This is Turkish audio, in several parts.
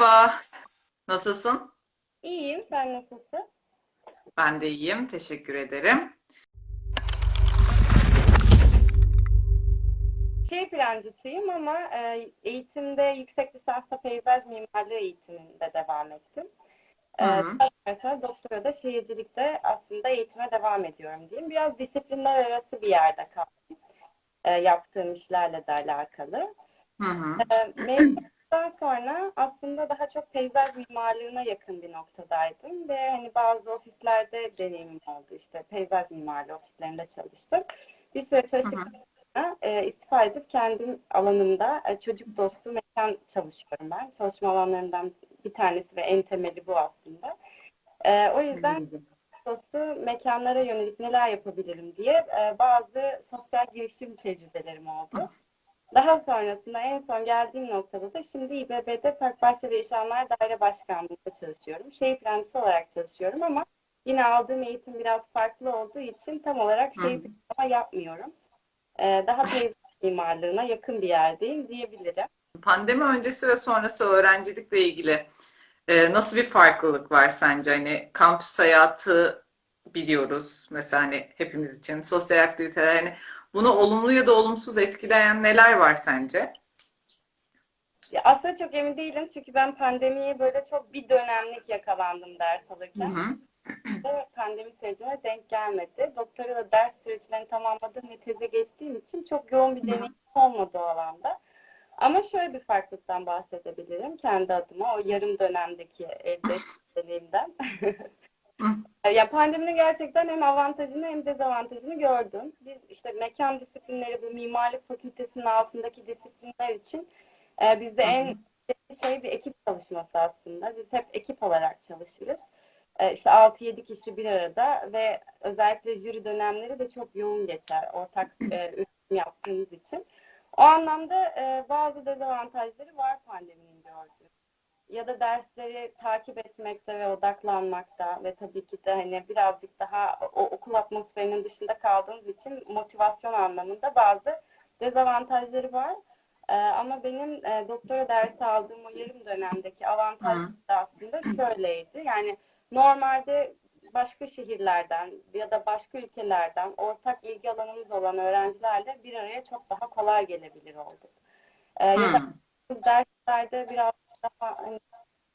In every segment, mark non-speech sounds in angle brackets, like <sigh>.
Merhaba, nasılsın? İyiyim, sen nasılsın? Ben de iyiyim, teşekkür ederim. Şehir plancısıyım ama e, eğitimde yüksek lisansta peyzaj mimarlığı eğitiminde devam ettim. Hı hı. daha Mesela doktora da şehircilikte aslında eğitime devam ediyorum diyeyim. Biraz disiplinler arası bir yerde kaldım. E, yaptığım işlerle de alakalı. Hı hı. E, mezuniyetten sonra aslında daha çok peyzaj mimarlığına yakın bir noktadaydım ve hani bazı ofislerde deneyimim oldu. İşte peyzaj mimarlığı ofislerinde çalıştım. Bir süre çalıştıktan sonra e, istifa edip kendim alanımda e, çocuk dostu mekan çalışıyorum ben. Çalışma alanlarından bir tanesi ve en temeli bu aslında. E, o yüzden dostu mekanlara yönelik neler yapabilirim diye e, bazı sosyal girişim tecrübelerim oldu. Daha sonrasında en son geldiğim noktada da şimdi İBB'de Park Bahçe ve Yaşamlar Daire Başkanlığı'nda çalışıyorum. Şehir plancısı olarak çalışıyorum ama yine aldığım eğitim biraz farklı olduğu için tam olarak şehir planlama yapmıyorum. Ee, daha peyzaj mimarlığına yakın bir yerdeyim diyebilirim. Pandemi öncesi ve sonrası öğrencilikle ilgili e, nasıl bir farklılık var sence? Hani kampüs hayatı biliyoruz mesela hani hepimiz için sosyal aktiviteler hani bunu olumlu ya da olumsuz etkileyen neler var sence? Ya aslında çok emin değilim çünkü ben pandemiye böyle çok bir dönemlik yakalandım ders Hı alırken. hı. de pandemi sürecine denk gelmedi. Doktora da ders süreçlerini tamamladığım ve teze geçtiğim için çok yoğun bir Hı hı. deneyim olmadı o alanda. Ama şöyle bir farklılıktan bahsedebilirim kendi adıma o yarım dönemdeki elde deneyimden. <laughs> ya pandeminin gerçekten hem avantajını hem dezavantajını gördüm. Biz işte mekan disiplinleri bu mimarlık fakültesinin altındaki disiplinler için e, bizde en şey bir ekip çalışması aslında. Biz hep ekip olarak çalışırız. E, işte 6-7 kişi bir arada ve özellikle jüri dönemleri de çok yoğun geçer ortak e, üretim yaptığımız için. O anlamda e, bazı dezavantajları var gördüğüm. Ya da dersleri takip etmekte ve odaklanmakta ve tabii ki de hani birazcık daha o okul atmosferinin dışında kaldığımız için motivasyon anlamında bazı dezavantajları var. E, ama benim e, doktora dersi aldığım o yarım dönemdeki avantaj da aslında şöyleydi. Yani normalde başka şehirlerden ya da başka ülkelerden ortak ilgi alanımız olan öğrencilerle bir araya çok daha kolay gelebilir olduk. Ee, ya da derslerde biraz daha hani,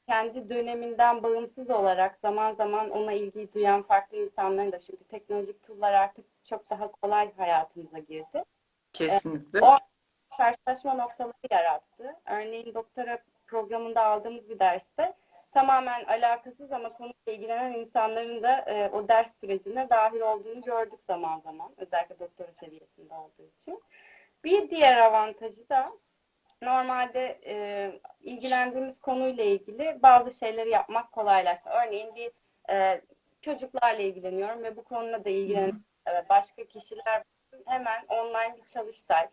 kendi döneminden bağımsız olarak zaman zaman ona ilgi duyan farklı insanların da çünkü teknolojik tool'lar artık çok daha kolay hayatımıza girdi Kesinlikle. o karşılaşma noktaları yarattı. Örneğin doktora programında aldığımız bir derste tamamen alakasız ama konuyla ilgilenen insanların da e, o ders sürecine dahil olduğunu gördük zaman zaman. Özellikle doktora seviyesinde olduğu için. Bir diğer avantajı da normalde e, ilgilendiğimiz konuyla ilgili bazı şeyleri yapmak kolaylaştı. Örneğin bir e, çocuklarla ilgileniyorum ve bu konuyla da ilgilenen e, başka kişiler hemen online bir çalıştay,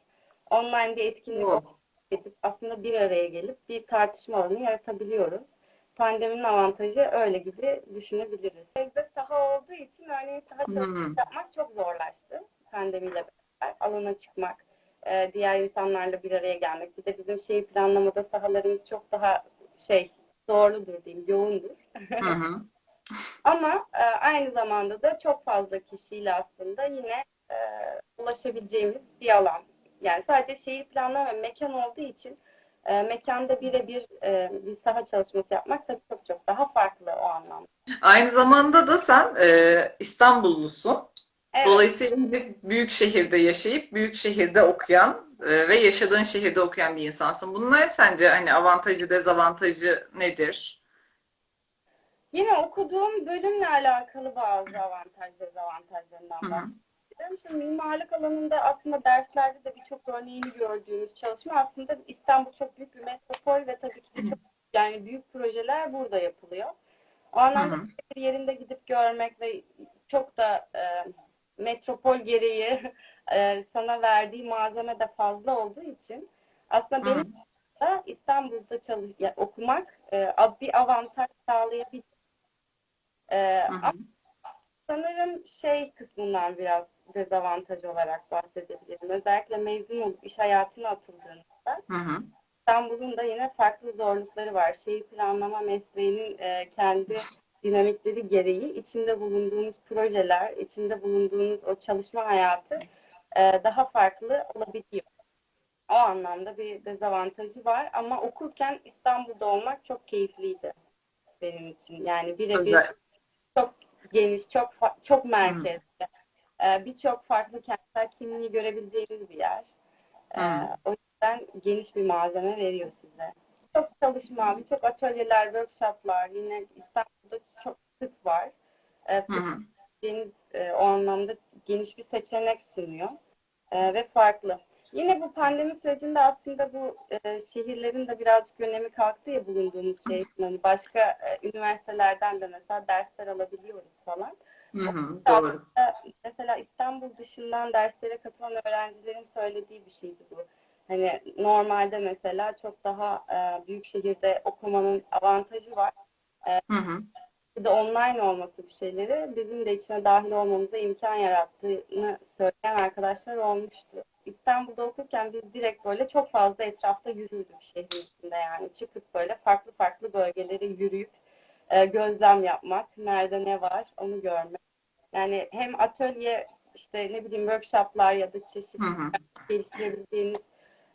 online bir etkinlik edip aslında bir araya gelip bir tartışma alanı yaratabiliyoruz. Pandeminin avantajı öyle gibi düşünebiliriz. Evde saha olduğu için örneğin saha çalışması yapmak çok zorlaştı pandemiyle beraber. Alana çıkmak, e, diğer insanlarla bir araya gelmek. Bir de bizim şehir planlamada sahalarımız çok daha şey zorludur diyeyim, yoğundur. Hı hı. <laughs> Ama e, aynı zamanda da çok fazla kişiyle aslında yine e, ulaşabileceğimiz bir alan. Yani sadece şehir planlama ve mekan olduğu için e, mekanda birebir e, bir saha çalışması yapmak tabii çok çok daha farklı o anlamda. Aynı zamanda da sen e, İstanbullusun. Evet, Dolayısıyla büyük şehirde yaşayıp büyük şehirde okuyan e, ve yaşadığın şehirde okuyan bir insansın. Bunlar sence hani avantajı, dezavantajı nedir? yine okuduğum bölümle alakalı bazı avantaj dezavantajlarından bahsedeceğim. Şimdi mimarlık alanında aslında derslerde de birçok örneğini gördüğümüz çalışma aslında İstanbul çok büyük bir metropol ve tabii ki de çok yani büyük projeler burada yapılıyor. O anlamda Hı hı. bir yerinde gidip görmek ve çok da e, metropol gereği <laughs> e, sana verdiği malzeme de fazla olduğu için aslında benim da İstanbul'da çalış ya, okumak e, bir avantaj sağlayabilir. E, ama sanırım şey kısmından biraz dezavantaj olarak bahsedebilirim. Özellikle mezun olup iş hayatına atıldığında Hı hı. İstanbul'un da yine farklı zorlukları var. Şehir planlama mesleğinin e, kendi dinamikleri gereği içinde bulunduğunuz projeler, içinde bulunduğunuz o çalışma hayatı e, daha farklı olabiliyor. O anlamda bir dezavantajı var ama okurken İstanbul'da olmak çok keyifliydi benim için. Yani birebir çok geniş, çok çok merkezli. Ee, Birçok farklı kentsel kimliği görebileceğiniz bir yer. Hı. o yüzden geniş bir malzeme veriyor size. Çok çalışma, birçok atölyeler, workshoplar yine İstanbul'da çok sık var. Ee, e, o anlamda geniş bir seçenek sunuyor E, ve farklı. Yine bu pandemi sürecinde aslında bu e, şehirlerin de birazcık önemi kalktı ya bulunduğumuz şey. Hani başka e, üniversitelerden de mesela dersler alabiliyoruz falan. Hı hı. Doğru. Mesela İstanbul dışından derslere katılan öğrencilerin söylediği bir şeydi bu. Hani normalde mesela çok daha e, büyük şehirde okumanın avantajı var. Hı hı. Bir de online olması bir şeyleri bizim de içine dahil olmamıza imkan yarattığını söyleyen arkadaşlar olmuştu. İstanbul'da okurken biz direkt böyle çok fazla etrafta yürürdük şehrin içinde yani. Çıkıp böyle farklı farklı bölgeleri yürüyüp e, gözlem yapmak, nerede ne var onu görmek. Yani hem atölye işte ne bileyim workshoplar ya da çeşitli Hı hı. geliştirebileceğiniz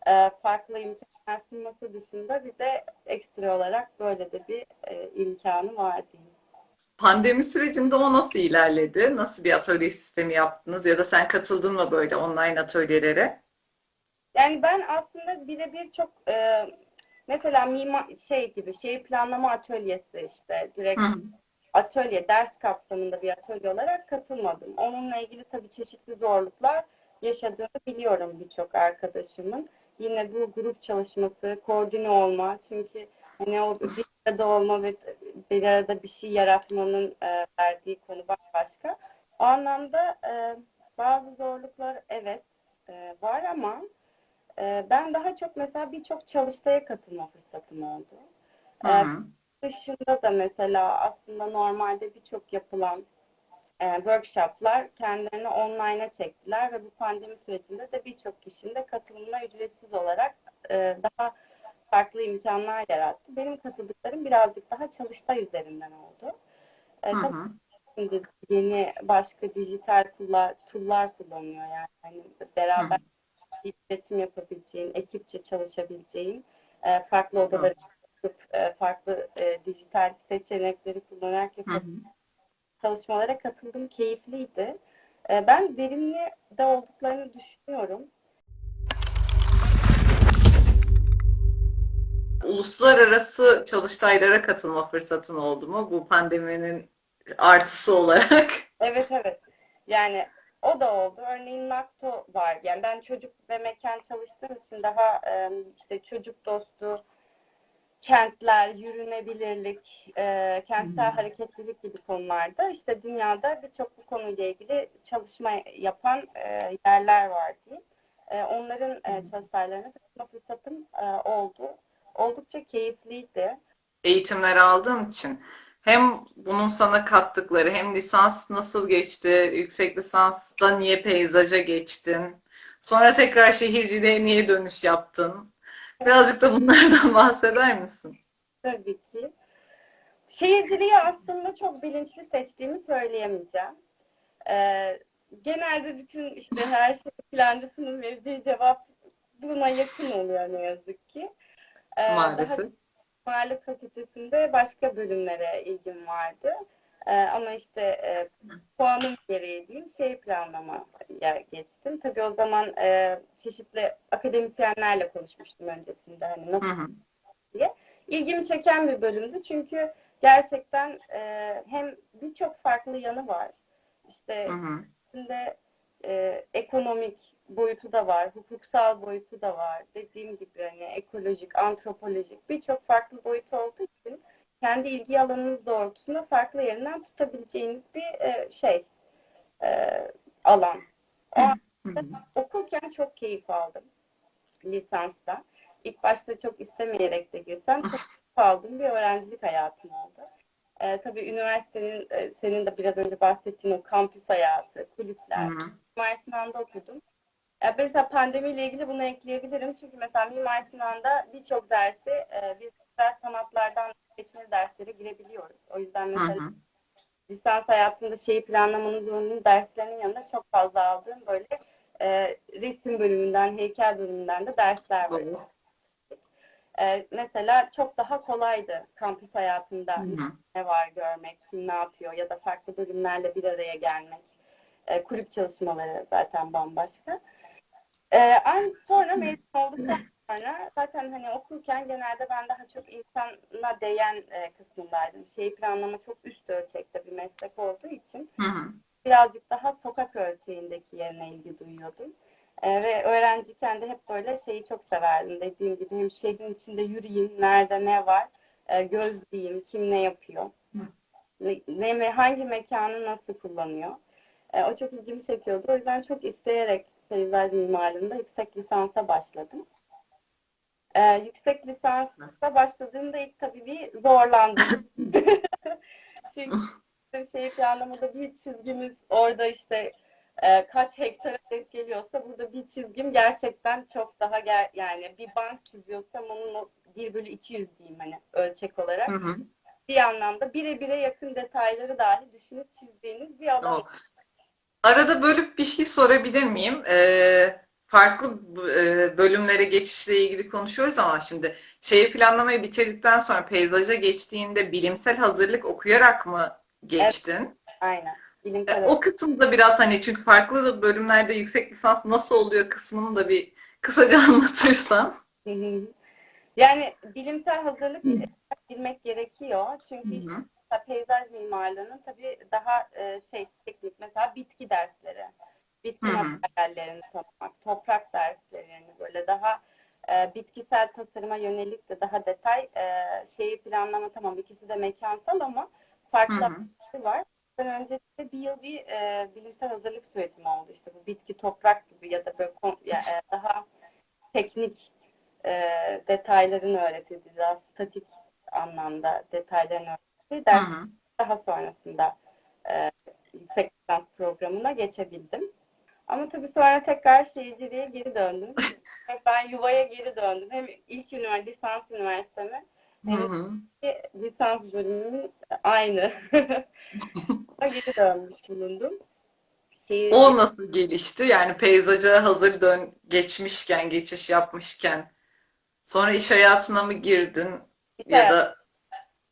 e, farklı imkanlar sunması dışında bir de ekstra olarak böyle de bir e, imkanı var diyeyim. Pandemi sürecinde o nasıl ilerledi? Nasıl bir atölye sistemi yaptınız ya da sen katıldın mı böyle online atölyelere? Yani ben aslında birebir çok e, mesela mimar şey gibi şehir planlama atölyesi işte direkt hı. atölye ders kapsamında bir atölye olarak katılmadım. Onunla ilgili tabii çeşitli zorluklar yaşadığını biliyorum birçok arkadaşımın. Yine bu grup çalışması, koordine olma çünkü hani o bir arada olma ve bir arada bir şey yaratmanın e, verdiği konu bambaşka. O anlamda e, bazı zorluklar evet e, var ama e, ben daha çok mesela birçok çalıştaya katılma fırsatım oldu. Hı hı. dışında da mesela aslında normalde birçok yapılan e, workshoplar kendilerini online'a çektiler ve bu pandemi sürecinde de birçok kişinin de katılımına ücretsiz olarak e, daha farklı imkanlar yarattı. Benim katıldıklarım birazcık daha çalıştay üzerinden oldu. E, Hı hı. şimdi yeni başka dijital tool'lar, tool'lar kullanıyor yani. Hani beraber bir üretim yapabileceğin, ekipçe çalışabileceğin, e, farklı odaları yapıp, e, farklı e, dijital seçenekleri kullanarak Hı hı. çalışmalara katıldım. Keyifliydi. E, ben verimli de olduklarını düşünüyorum. Uluslararası çalıştaylara katılma fırsatın oldu mu bu pandeminin artısı olarak? <laughs> Evet evet. Yani o da oldu. Örneğin NACTO var. Yani ben çocuk ve mekan çalıştığım için daha işte çocuk dostu kentler, yürünebilirlik, e, kentsel Hmm. hareketlilik gibi konularda işte dünyada birçok bu konuyla ilgili çalışma yapan e, yerler var diyeyim. E, onların e, Hmm. çalıştaylarına katılma fırsatım e, oldu. Oldukça keyifliydi. Eğitimler aldığın için hem bunun sana kattıkları hem lisans nasıl geçti, yüksek lisansta niye peyzaja geçtin, sonra tekrar şehirciliğe niye dönüş yaptın? Birazcık da bunlardan <laughs> bahseder misin? Tabii ki. Şehirciliği aslında çok bilinçli seçtiğimi söyleyemeyeceğim. Ee, genelde bütün işte her şey plancısının vereceği cevap buna yakın oluyor ne yazık ki. Ee, Daha Maalesef. Mimarlık Fakültesi'nde başka bölümlere ilgim vardı. Ee, ama işte e, puanım gereği diyeyim şey planlamaya geçtim. Tabii o zaman e, çeşitli akademisyenlerle konuşmuştum öncesinde. Hani nasıl Hı hı. ilgimi çeken bir bölümdü. Çünkü gerçekten e, hem birçok farklı yanı var. İşte Hı hı. içinde e, ekonomik boyutu da var, hukuksal boyutu da var. Dediğim gibi hani ekolojik, antropolojik birçok farklı boyutu olduğu için kendi ilgi alanınız doğrultusunda farklı yerinden tutabileceğiniz bir e, şey, e, alan. O okurken çok keyif aldım lisansta. İlk başta çok istemeyerek de girsem çok keyif aldığım bir öğrencilik hayatım oldu. Ee, tabii üniversitenin, e, senin de biraz önce bahsettiğin o kampüs hayatı, kulüpler. Hı hı. Okudum. Mesela pandemiyle ilgili bunu ekleyebilirim. Çünkü mesela Mimar Sinan'da birçok dersi e, biz güzel sanatlardan seçmeli derslere girebiliyoruz. O yüzden Hı mesela hı. lisans hayatında şeyi planlamanın zorunlu derslerinin yanında çok fazla aldığım böyle e, resim bölümünden, heykel bölümünden de dersler var. E, mesela çok daha kolaydı kampüs hayatında Hı hı. ne var görmek, kim ne yapıyor ya da farklı bölümlerle bir araya gelmek. E, kulüp çalışmaları zaten bambaşka. E, an- sonra mezun olduktan sonra zaten hani okurken genelde ben daha çok insana değen e, kısmındaydım. Şeyi planlama çok üst ölçekte bir meslek olduğu için Hı hı. birazcık daha sokak ölçeğindeki yerine ilgi duyuyordum. E, ve öğrenciyken de hep böyle şeyi çok severdim. Dediğim gibi hem şehrin içinde yürüyeyim, nerede ne var, e, gözleyeyim, kim ne yapıyor, Hı. ne, ne hangi mekanı nasıl kullanıyor. E, o çok ilgimi çekiyordu. O yüzden çok isteyerek peyzaj mimarlığında yüksek lisansa başladım. E, yüksek lisansa başladığımda ilk tabii bir zorlandım. <laughs> Çünkü şey planlamada bir çizgimiz orada işte e, kaç hektara denk geliyorsa burada bir çizgim gerçekten çok daha ger yani bir bank çiziyorsam onun o 1 bölü 200 diyeyim hani ölçek olarak. Hı hı. Bir anlamda bire bire yakın detayları dahi düşünüp çizdiğiniz bir alan. O. Arada bölüp bir şey sorabilir miyim? Ee, farklı e, bölümlere geçişle ilgili konuşuyoruz ama şimdi şeyi planlamayı bitirdikten sonra peyzaja geçtiğinde bilimsel hazırlık okuyarak mı geçtin? Aynen. E, Bilimsel o kısımda biraz hani çünkü farklı bölümlerde yüksek lisans nasıl oluyor kısmını da bir kısaca <laughs> anlatırsan. Yani bilimsel hazırlık bilmek gerekiyor. Çünkü işte. Mesela peyzaj mimarlığının tabii daha e, şey teknik mesela bitki dersleri, bitki materyallerini tanımak, toprak dersleri yani böyle daha e, bitkisel tasarıma yönelik de daha detay e, şeyi planlama tamam ikisi de mekansal ama farklı alanları var. Ben öncelikle bir yıl bir e, bilimsel hazırlık sürecim oldu işte bu bitki toprak gibi ya da böyle ya, e, daha teknik e, detaylarını öğretildi. Daha statik anlamda detaylarını öğretildi. Hı Ders hı. daha sonrasında e, yüksek lisans programına geçebildim. Ama tabii sonra tekrar şehirciliğe geri döndüm. <laughs> Ve ben yuvaya geri döndüm. Hem ilk üniversite, lisans üniversiteme Hı hı. hem lisans bölümümün aynı. <laughs> geri dönmüş bulundum. Şehir, O nasıl gelişti? Yani peyzaja hazır dön geçmişken, geçiş yapmışken sonra iş hayatına mı girdin ya da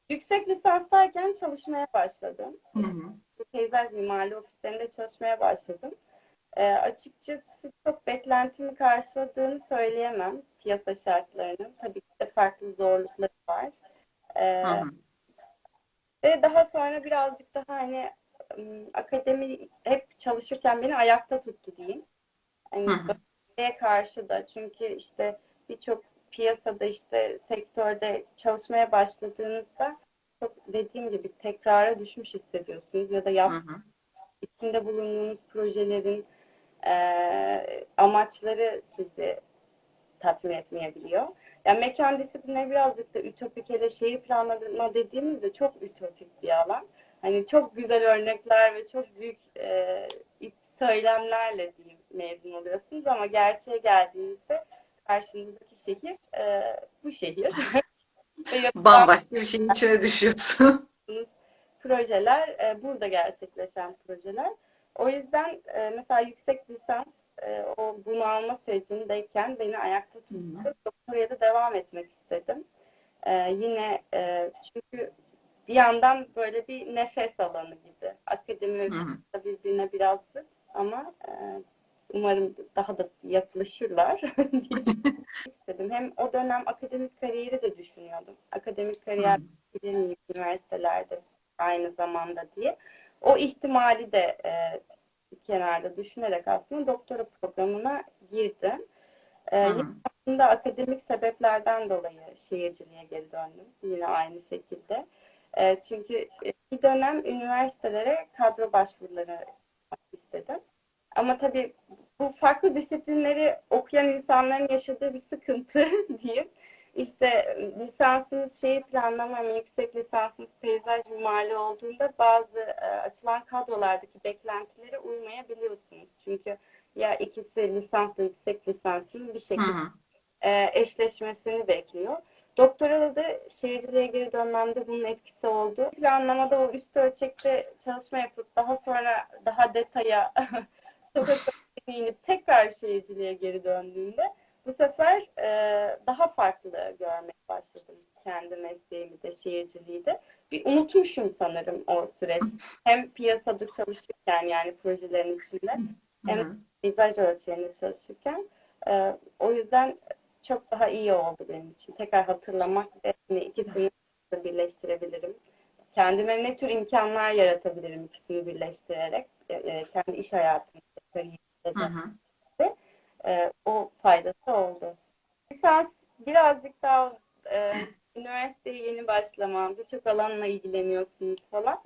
Yüksek lisanstayken çalışmaya başladım. Hı hı. Bu peyzaj mimarlığı ofislerinde çalışmaya başladım. Ee, açıkçası çok beklentimi karşıladığını söyleyemem piyasa şartlarının. Tabii ki de farklı zorlukları var. Hı hı. ve daha sonra birazcık daha hani akademi hep çalışırken beni ayakta tuttu diyeyim. Hani Hı hı. karşı da çünkü işte birçok piyasada işte sektörde çalışmaya başladığınızda çok dediğim gibi tekrara düşmüş hissediyorsunuz ya da yap, Hı hı. içinde bulunduğunuz projelerin eee, amaçları sizi tatmin etmeyebiliyor. Yani mekan disipline birazcık da ütopik hele şehir planlama dediğimizde çok ütopik bir alan. Hani çok güzel örnekler ve çok büyük eee, söylemlerle diyeyim mezun oluyorsunuz ama gerçeğe geldiğinizde karşınızdaki şehir eee, bu şehir. <laughs> Bambaşka bir şeyin içine düşüyorsun. projeler e, burada gerçekleşen projeler. O yüzden e, mesela yüksek lisans e, o bunu alma sürecindeyken beni ayakta tuttu. Doktoraya da devam etmek istedim. E, yine e, çünkü bir yandan böyle bir nefes alanı gibi. Akademi birbirine biraz zıt ama e, umarım daha da yaklaşırlar <laughs> istedim. Hem o dönem akademik kariyeri de düşünüyordum. Akademik kariyer bilir miyim üniversitelerde aynı zamanda diye. O ihtimali de e, kenarda düşünerek aslında doktora programına girdim. E, aslında akademik sebeplerden dolayı şehirciliğe geri döndüm. Yine aynı şekilde. E, çünkü e, bir dönem üniversitelere kadro başvuruları istedim. Ama tabii bu farklı disiplinleri okuyan insanların yaşadığı bir sıkıntı <laughs> diyeyim. İşte lisansınız şeyi planlama ama yüksek lisansınız peyzaj mimarlığı olduğunda bazı e, açılan kadrolardaki beklentilere uymayabiliyorsunuz. Çünkü ya iki ikisi lisanslı yüksek lisansın bir şekilde hı. e, eşleşmesini bekliyor. Doktorada da şehirciliğe geri dönmemde bunun etkisi oldu. Planlamada o üst ölçekte çalışma yapıp daha sonra daha detaya <laughs> sokak inip tekrar şehirciliğe geri döndüğümde bu sefer e, daha farklı görmeye başladım kendi mesleğimi de şehirciliği de. Bir unutmuşum sanırım o süreçte. Hem piyasada çalışırken yani projelerin içinde hı. peyzaj ölçeğinde çalışırken e, o yüzden çok daha iyi oldu benim için. Tekrar hatırlamak ve hani ikisini birleştirebilirim. Kendime ne tür imkanlar yaratabilirim ikisini birleştirerek e, e, kendi iş hayatımda, kariyerimde Hı hı. e, o faydası oldu. Lisans birazcık daha e, üniversiteye yeni başlamam, birçok alanla ilgileniyorsunuz falan.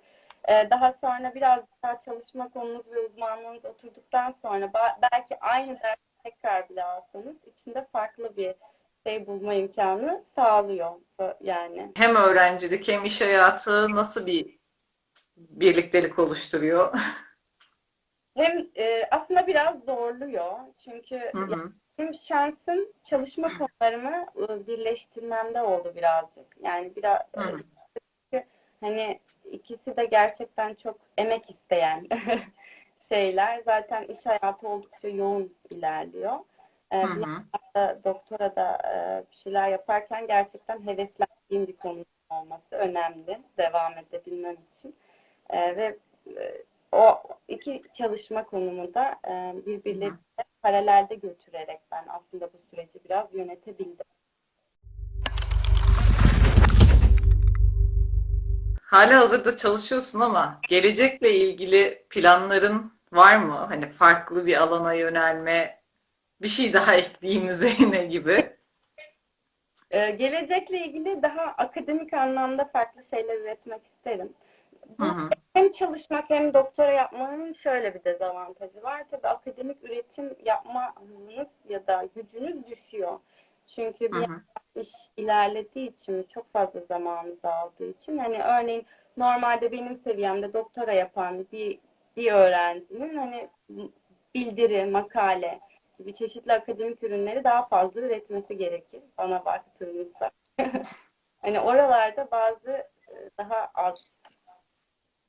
E, daha sonra birazcık daha çalışma konunuz ve uzmanlığınız oturduktan sonra ba- belki aynı dersi tekrar bile alsanız içinde farklı bir şey bulma imkanı sağlıyor yani. Hem öğrencilik hem iş hayatı nasıl bir birliktelik oluşturuyor? <laughs> Hem e, aslında biraz zorluyor çünkü Hı hı. benim şansım çalışma konularımı e, birleştirmemde oldu birazcık. Yani biraz Hı hani ikisi de gerçekten çok emek isteyen <laughs> şeyler. Zaten iş hayatı oldukça yoğun ilerliyor. Hı bir hı. yanda doktora da bir şeyler yaparken gerçekten heveslendiğim bir konu olması önemli devam edebilmem için. Ve o iki çalışma konumu da e, birbirleriyle paralelde götürerek ben aslında bu süreci biraz yönetebildim. Hala hazırda çalışıyorsun ama gelecekle ilgili planların var mı? Hani farklı bir alana yönelme, bir şey daha <laughs> ekleyeyim üzerine gibi. Ee, gelecekle ilgili daha akademik anlamda farklı şeyler üretmek isterim. Hı hı. Hem çalışmak hem doktora yapmanın şöyle bir dezavantajı var. Tabii akademik üretim yapma hızınız ya da gücünüz düşüyor. Çünkü bir hı. iş ilerlediği için, çok fazla zamanınızı aldığı için hani örneğin normalde benim seviyemde doktora yapan bir bir öğrencinin hani bildiri, makale gibi çeşitli akademik ürünleri daha fazla üretmesi gerekir bana baktığınızda. <laughs> hani oralarda bazı e, daha az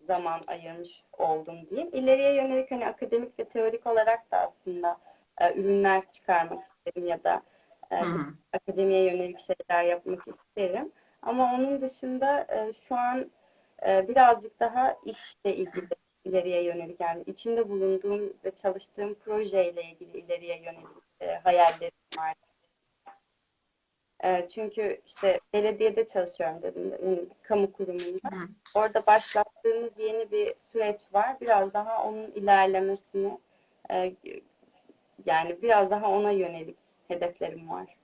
zaman ayırmış oldum diyeyim. İleriye yönelik hani akademik ve teorik olarak da aslında e, ürünler çıkarmak isterim ya da e, akademiye yönelik şeyler yapmak isterim. Ama onun dışında e, şu an e, birazcık daha işle ilgili ileriye yönelik yani içinde bulunduğum ve çalıştığım projeyle ilgili ileriye yönelik e, hayallerim var. E, çünkü işte belediyede çalışıyorum dedim, kamu kurumunda. Hı. Orada başlattığımız yeni bir süreç var. Biraz daha onun ilerlemesini e, yani biraz daha ona yönelik hedeflerim var.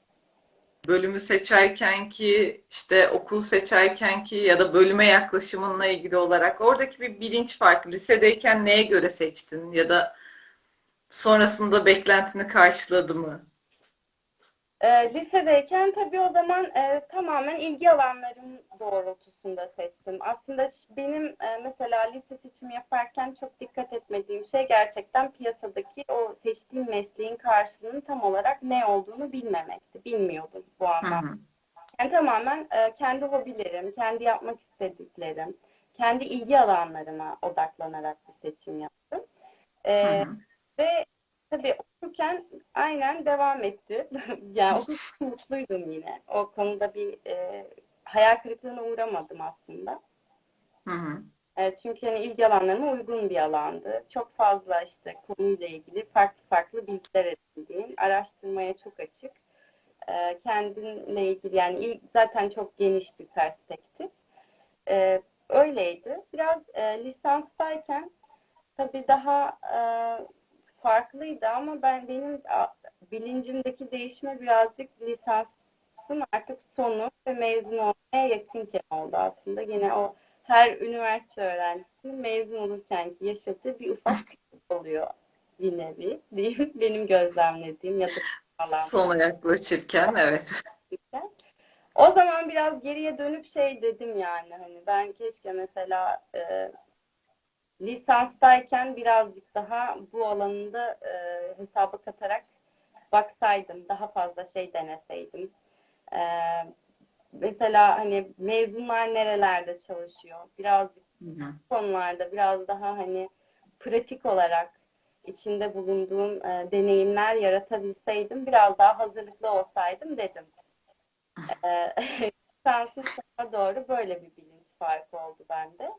Bölümü seçerken ki işte okul seçerken ki ya da bölüme yaklaşımınla ilgili olarak oradaki bir bilinç farkı. Lisedeyken neye göre seçtin ya da sonrasında beklentini karşıladı mı? E, lisedeyken tabii o zaman e, tamamen ilgi alanlarım doğrultusunda seçtim. Aslında benim e, mesela lise seçimi yaparken çok dikkat etmediğim şey gerçekten piyasadaki o seçtiğim mesleğin karşılığının tam olarak ne olduğunu bilmemekti. Bilmiyordum bu anlamda. hı. Yani tamamen e, kendi hobilerim, kendi yapmak istediklerim, kendi ilgi alanlarıma odaklanarak bir seçim yaptım. Hı E, hı. ve tabii okurken aynen devam etti. <laughs> yani okurken <laughs> mutluydum yine. O konuda bir e, hayal kırıklığına uğramadım aslında. Hı hı. E, çünkü hani ilgi alanlarıma uygun bir alandı. Çok fazla işte konuyla ilgili farklı farklı bilgiler edindiğin, araştırmaya çok açık. E, kendinle ilgili yani il- zaten çok geniş bir perspektif. E, öyleydi. Biraz e, lisanstayken tabii daha e, farklıydı ama ben benim bilincimdeki değişme birazcık lisansın artık sonu ve mezun olmaya yakınken oldu aslında. Yine o her üniversite öğrencisinin mezun olurken ki yaşadığı bir ufak <laughs> oluyor bir nevi diyeyim. Benim gözlemlediğim ya da falan. Sona yaklaşırken evet. O zaman biraz geriye dönüp şey dedim yani hani ben keşke mesela e, lisanstayken birazcık daha bu alanında e, hesaba katarak baksaydım, daha fazla şey deneseydim. E, mesela hani mezunlar nerelerde çalışıyor? Birazcık Hı hı. konularda biraz daha hani pratik olarak içinde bulunduğum e, deneyimler yaratabilseydim, biraz daha hazırlıklı olsaydım dedim. E, <laughs> lisansın sonuna doğru böyle bir bilinç farkı oldu bende.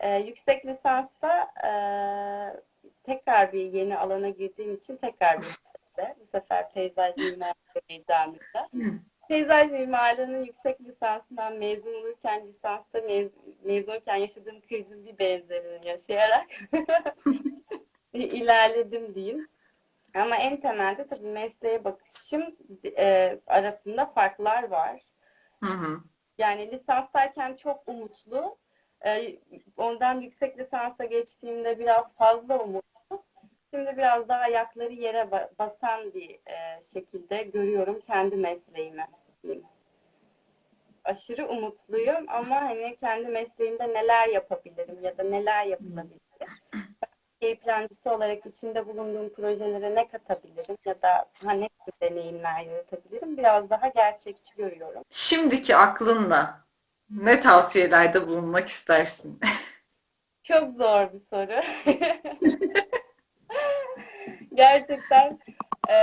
E, yüksek lisansta e, tekrar bir yeni alana girdiğim için tekrar bir de bu sefer peyzaj mimarlığı heyecanıyla. Peyzaj mimarlığının yüksek lisansından mezun olurken, lisansta mez, mezun olurken yaşadığım krizin bir benzerini yaşayarak <laughs> ilerledim diyeyim. Ama en temelde tabii mesleğe bakışım e, arasında farklar var. Hı hı. Yani lisanstayken çok umutlu, e, ondan yüksek lisansa geçtiğimde biraz fazla umutsuz. Şimdi biraz daha ayakları yere ba- basan bir e, şekilde görüyorum kendi mesleğimi. Aşırı umutluyum ama hani kendi mesleğimde neler yapabilirim ya da neler yapılabilir. Plancısı olarak içinde bulunduğum projelere ne katabilirim ya da hani deneyimler yaratabilirim biraz daha gerçekçi görüyorum. Şimdiki aklınla ne tavsiyelerde bulunmak istersin? <laughs> Çok zor bir soru. <laughs> gerçekten e,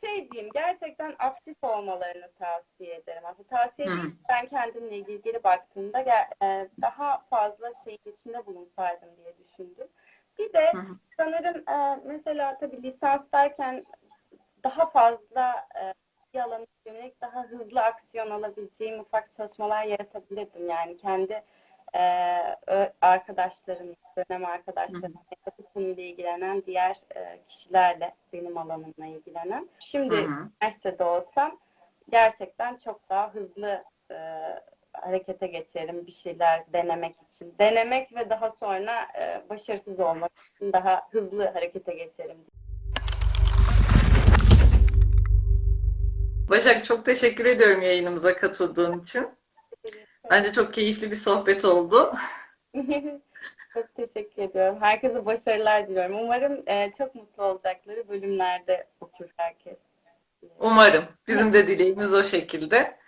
şey diyeyim, gerçekten aktif olmalarını tavsiye ederim. Aslında tavsiye değil, ben kendimle ilgili geri baktığımda e, daha fazla şeyin içinde bulunsaydım diye düşündüm. Bir de Hı hı. sanırım e, mesela tabii lisanstayken daha fazla e, alana yönelik daha hızlı aksiyon alabileceğim ufak çalışmalar yaratabilirdim. Yani kendi e, arkadaşlarım, dönem arkadaşlarım, bu konuyla ilgilenen diğer e, kişilerle benim alanımla ilgilenen. Şimdi Hı hı. üniversitede olsam gerçekten çok daha hızlı e, harekete geçerim bir şeyler denemek için. Denemek ve daha sonra e, başarısız olmak için daha hızlı harekete geçerim. Başak çok teşekkür ediyorum yayınımıza katıldığın için. Bence çok keyifli bir sohbet oldu. <laughs> çok teşekkür ediyorum. Herkese başarılar diliyorum. Umarım e, çok mutlu olacakları bölümlerde okur herkes. Umarım. Bizim de dileğimiz o şekilde.